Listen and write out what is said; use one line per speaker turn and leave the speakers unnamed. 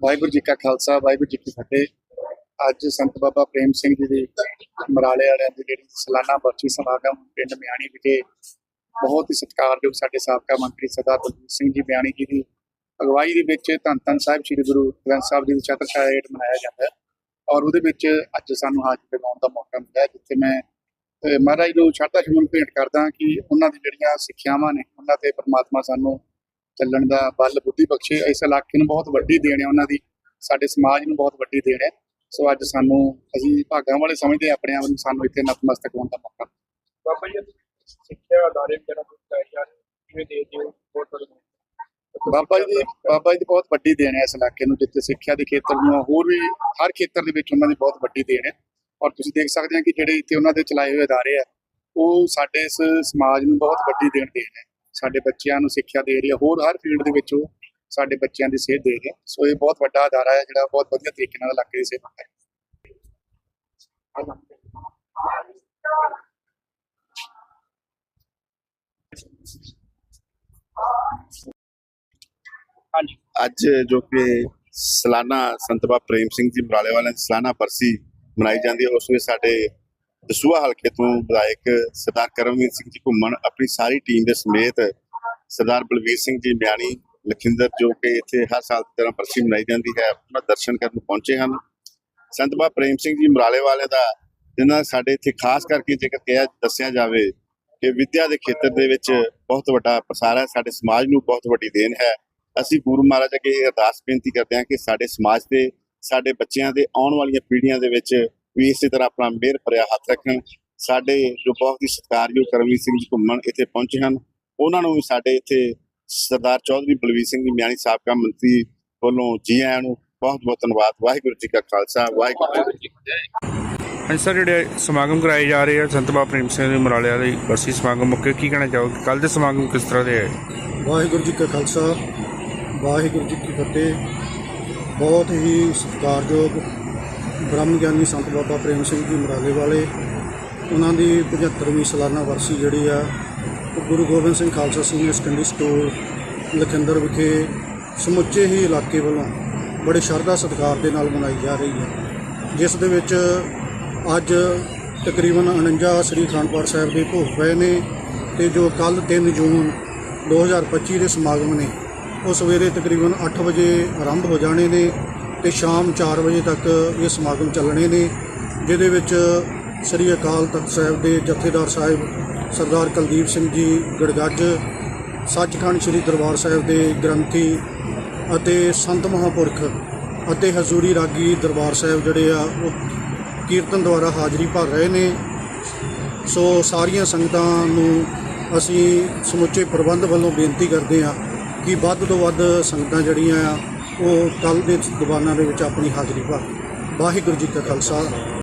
ਵਾਹਿਗੁਰੂ ਜੀ ਕਾ ਖਾਲਸਾ, ਵਾਹਿਗੁਰੂ ਜੀ ਕੀ ਫਤਿਹ। ਅੱਜ ਸੰਤ ਬਾਬਾ ਪ੍ਰੇਮ ਸਿੰਘ ਜੀ ਦੀ ਮਰਾਲੇ ਵਾਲਿਆਂ ਦੀ ਜਿਹੜੀ ਸਾਲਾਨਾ ਬਰਸੀ ਸਮਾਗਮ ਪਿੰਡ ਮਿਆਣੀ ਵਿਖੇ ਬਹੁਤ ਹੀ ਸਤਿਕਾਰਯੋਗ ਸਾਡੇ ਸਾਬਕਾ ਮੰਤਰੀ ਸਰਦਾਰ ਬਲਜੀਤ ਸਿੰਘ ਜੀ ਬਿਆਣੀ ਜੀ ਦੀ ਅਗਵਾਈ ਦੇ ਵਿੱਚ ਧੰਨ ਧੰਨ ਸਾਹਿਬ ਸ੍ਰੀ ਗੁਰੂ ਗ੍ਰੰਥ ਸਾਹਿਬ ਜੀ ਦੀ ਛਤਰ ਛਾਇਆ ਹੇਠ ਮਨਾਇਆ ਜਾਂਦਾ ਹੈ। ਔਰ ਉਹਦੇ ਵਿੱਚ ਅੱਜ ਸਾਨੂੰ ਹਾਜ਼ਰ ਲਗਾਉਣ ਦਾ ਮੌਕਾ ਮਿਲਿਆ, ਜਿੱਥੇ ਮੈਂ ਮਹਾਰਾਜ ਨੂੰ ਸ਼ਰਧਾ ਸੁਮਨ ਭੇਟ ਕਰਦਾ ਕਿ ਉਹਨਾਂ ਦੀ ਜਿਹੜੀਆਂ ਸਿੱਖਿਆਵਾਂ ਨੇ, ਉਹਨਾਂ ਤੇ ਪਰਮਾਤਮਾ ਸਾਨੂੰ ਚੱਲਣ ਦਾ ਬਲ ਬੁੱਧੀ ਬਖਸ਼ੇ ਇਸ ਇਲਾਕੇ ਨੂੰ ਬਹੁਤ ਵੱਡੀ ਦੇਣ ਹੈ ਉਹਨਾਂ ਦੀ ਸਾਡੇ ਸਮਾਜ ਨੂੰ ਬਹੁਤ ਵੱਡੀ ਦੇਣ ਹੈ। ਸੋ ਅੱਜ ਸਾਨੂੰ ਅਸੀਂ ਭਾਗਾਂ ਵਾਲੇ ਸਮਝਦੇ ਹਾਂ ਆਪਣੇ ਆਪ ਨੂੰ ਸਾਨੂੰ ਇੱਥੇ ਨਤਮਸਤਕ ਹੋਣ ਦਾ ਮੌਕਾ।
ਬਾਬਾ ਜੀ ਸਿੱਖਿਆ ਅਦਾਰੇ ਵਗੈਰਾ ਨੂੰ ਚਾਹੀਦਾ ਕਿਵੇਂ ਦੇ ਦਿਓ ਬਹੁਤ
ਬਾਬਾ ਜੀ ਬਾਬਾ ਜੀ ਦੀ ਬਹੁਤ ਵੱਡੀ ਦੇਣ ਹੈ ਇਸ ਇਲਾਕੇ ਨੂੰ ਜਿੱਥੇ ਸਿੱਖਿਆ ਦੇ ਖੇਤਰ ਨੂੰ ਹੋਰ ਵੀ ਹਰ ਖੇਤਰ ਦੇ ਵਿੱਚ ਉਹਨਾਂ ਦੀ ਬਹੁਤ ਵੱਡੀ ਦੇਣ ਹੈ। ਔਰ ਤੁਸੀਂ ਦੇਖ ਸਕਦੇ ਹੋ ਕਿ ਜਿਹੜੇ ਇੱਥੇ ਉਹਨਾਂ ਦੇ ਚਲਾਏ ਹੋਏ ਅਦਾਰੇ ਆ ਉਹ ਸਾਡੇ ਇਸ ਸਮਾਜ ਨੂੰ ਬਹੁਤ ਵੱਡੀ ਦੇਣ ਦੇ ਰਹੇ ਸਾਡੇ ਬੱਚਿਆਂ ਨੂੰ ਸਿੱਖਿਆ ਦੇ ਰਹੀ ਹੈ, ਹੋਰ ਹਰ ਫੀਲਡ ਦੇ ਵਿੱਚ ਉਹ ਸਾਡੇ ਬੱਚਿਆਂ ਦੀ ਸੇਧ ਦੇ ਰਹੇ ਸੋ ਇਹ ਬਹੁਤ ਵੱਡਾ ਅਦਾਰਾ ਹੈ, ਜਿਹੜਾ ਬਹੁਤ ਵਧੀਆ ਤਰੀਕੇ ਨਾਲ ਇਲਾਕੇ ਦੀ ਸੇਵਾ ਕਰ
ਹਾਂਜੀ।
ਅੱਜ ਜੋ ਕਿ ਸਲਾਨਾ ਸੰਤ ਬਾਬਾ ਪ੍ਰੇਮ ਸਿੰਘ ਜੀ ਮਰਾਲੇ ਵਾਲਿਆਂ ਦੀ ਸਾਲਾਨਾ ਬਰਸੀ ਮਨਾਈ ਜਾਂਦੀ ਹੈ, ਉਸ ਵਿੱਚ ਸਾਡੇ ਦਸੂਹਾ ਹਲਕੇ ਤੋਂ ਵਿਧਾਇਕ ਸਰਦਾਰ ਕਰਮਵੀਰ ਸਿੰਘ ਜੀ ਘੁੰਮਣ ਆਪਣੀ ਸਾਰੀ ਟੀਮ ਦੇ ਸਮੇਤ ਸਰਦਾਰ ਬਲਵੀਰ ਸਿੰਘ ਜੀ ਮਿਆਣੀ ਲਖਿੰਦਰ ਜੋ ਕਿ ਇੱਥੇ ਹਰ ਸਾਲ ਦੀ ਤਰ੍ਹਾਂ ਬਰਸੀ ਮਨਾਈ ਜਾਂਦੀ ਹੈ, ਉਹਨਾਂ ਦਰਸ਼ਨ ਕਰਨ ਪਹੁੰਚੇ ਹਨ। ਸੰਤ ਬਾਬਾ ਪ੍ਰੇਮ ਸਿੰਘ ਜੀ ਮਰਾਲੇ ਵਾਲਿਆਂ ਦਾ ਜਿਨ੍ਹਾਂ ਸਾਡੇ ਇੱਥੇ ਖਾਸ ਕਰਕੇ ਜੇਕਰ ਕਿਹਾ, ਦੱਸਿਆ ਜਾਵੇ ਕਿ ਵਿਦਿਆ ਦੇ ਖੇਤਰ ਦੇ ਵਿੱਚ ਬਹੁਤ ਵੱਡਾ ਪ੍ਰਸਾਰ ਹੈ, ਸਾਡੇ ਸਮਾਜ ਨੂੰ ਬਹੁਤ ਵੱਡੀ ਦੇਣ ਹੈ। ਅਸੀਂ ਗੁਰੂ ਮਹਾਰਾਜ ਅੱਗੇ ਇਹ ਅਰਦਾਸ ਬੇਨਤੀ ਕਰਦੇ ਹਾਂ ਕਿ ਸਾਡੇ ਸਮਾਜ ਦੇ, ਸਾਡੇ ਬੱਚਿਆਂ ਦੇ ਆਉਣ ਵਾਲੀਆਂ ਪੀੜ੍ਹੀਆਂ ਦੇ ਵਿੱਚ ਵੀ ਇਸੇ ਤਰ੍ਹਾਂ ਆਪਣਾ ਮਿਹਰ ਭਰਿਆ ਹੱਥ ਰੱਖਣ ਸਾਡੇ ਜੋ ਬਹੁਤ ਹੀ ਸਤਿਕਾਰਯੋਗ ਕਰਮਵੀਰ ਸਿੰਘ ਜੀ ਘੁੰਮਣ ਇੱਥੇ ਪਹੁੰਚੇ ਹਨ ਉਹਨਾਂ ਨੂੰ ਵੀ ਸਾਡੇ ਇੱਥੇ ਸਰਦਾਰ ਚੌਧਰੀ ਬਲਵੀਰ ਸਿੰਘ ਜੀ ਮਿਆਣੀ ਸਾਬਕਾ ਮੰਤਰੀ ਵੱਲੋਂ ਜੀ ਆਇਆਂ ਨੂੰ ਬਹੁਤ ਬਹੁਤ ਧੰਨਵਾਦ ਵਾਹਿਗੁਰੂ ਜੀ ਕਾ ਖਾਲਸਾ ਵਾਹਿਗੁਰੂ ਜੀ ਕੀ ਫਤਿਹ।
ਹਾਂਜੀ ਸਰ ਜਿਹੜੇ ਸਮਾਗਮ ਕਰਾਏ ਜਾ ਰਹੇ ਆ ਸੰਤ ਬਾਬਾ ਪ੍ਰੇਮ ਸਿੰਘ ਦੇ ਮਰਾਲੇ ਵਾਲੇ ਬਰਸੀ ਸਮਾਗਮ ਮੌਕੇ ਕੀ ਕਹਿਣਾ ਚਾਹੋਗੇ? ਕੱਲ ਦੇ ਸਮਾਗਮ ਕਿਸ ਤਰ੍ਹਾਂ ਦੇ ਹੈ
ਵਾਹਿਗੁਰੂ ਜੀ ਕਾ ਖਾਲਸਾ ਵਾਹਿਗੁਰੂ ਜੀ ਕੀ ਫਤਿਹ। ਬਹੁਤ ਹੀ ਸਤਿਕਾਰਯੋਗ ਬ੍ਰਹਮ ਗਿਆਨੀ ਸੰਤ ਬਾਬਾ ਪ੍ਰੇਮ ਸਿੰਘ ਜੀ ਮਰਾਲੇ ਵਾਲੇ, ਉਹਨਾਂ ਦੀ 75ਵੀਂ ਸਾਲਾਨਾ ਵਰਸੀ ਜਿਹੜੀ ਆ, ਉਹ Guru Gobind Singh Khalsa senior secondary school Lakhinder ਵਿਖੇ ਸਮੁੱਚੇ ਹੀ ਇਲਾਕੇ ਵੱਲੋਂ ਬੜੇ ਸ਼ਰਧਾ ਸਤਿਕਾਰ ਦੇ ਨਾਲ ਮਨਾਈ ਜਾ ਰਹੀ ਹੈ। ਜਿਸ ਦੇ ਵਿੱਚ ਅੱਜ ਤਕਰੀਬਨ 49 ਸ੍ਰੀ ਅਖੰਡ ਸਾਹਿਬ ਦੇ ਭੋਗ ਪਏ ਨੇ ਤੇ ਜੋ ਕੱਲ 3 ਜੂਨ 2025 ਦੇ ਸਮਾਗਮ ਨੇ, ਉਹ ਸਵੇਰੇ ਤਕਰੀਬਨ 8 ਵਜੇ ਆਰੰਭ ਹੋ ਜਾਣੇ ਨੇ। ਤੇ ਸ਼ਾਮ 4 ਵਜੇ ਤੱਕ ਇਹ ਸਮਾਗਮ ਚੱਲਣੇ ਨੇ, ਜਿਹਦੇ ਵਿੱਚ ਸ੍ਰੀ ਅਕਾਲ ਤਖਤ ਸਾਹਿਬ ਦੇ ਜਥੇਦਾਰ ਸਾਹਿਬ ਸਰਦਾਰ ਕੁਲਦੀਪ ਸਿੰਘ ਜੀ ਗੜਗੱਜ, ਸੱਚਖੰਡ ਸ੍ਰੀ ਦਰਬਾਰ ਸਾਹਿਬ ਦੇ ਗ੍ਰੰਥੀ ਅਤੇ ਸੰਤ ਮਹਾਂਪੁਰਖ ਅਤੇ ਹਜ਼ੂਰੀ ਰਾਗੀ ਦਰਬਾਰ ਸਾਹਿਬ ਜਿਹੜੇ ਆ, ਉਹ ਕੀਰਤਨ ਦੁਆਰਾ ਹਾਜ਼ਰੀ ਭਰ ਰਹੇ ਨੇ। ਸੋ ਸਾਰੀਆਂ ਸੰਗਤਾਂ ਨੂੰ ਅਸੀਂ ਸਮੁੱਚੇ ਪ੍ਰਬੰਧ ਵੱਲੋਂ ਬੇਨਤੀ ਕਰਦੇ ਹਾਂ ਕਿ ਵੱਧ ਤੋਂ ਵੱਧ ਸੰਗਤਾਂ ਜਿਹੜੀਆਂ ਆ ਉਹ ਕੱਲ ਦੇ ਦੀਵਾਨਾਂ ਦੇ ਵਿੱਚ ਆਪਣੀ ਹਾਜ਼ਰੀ ਭਰ ਵਾਹਿਗੁਰੂ ਜੀ ਕਾ ਖਾਲਸਾ।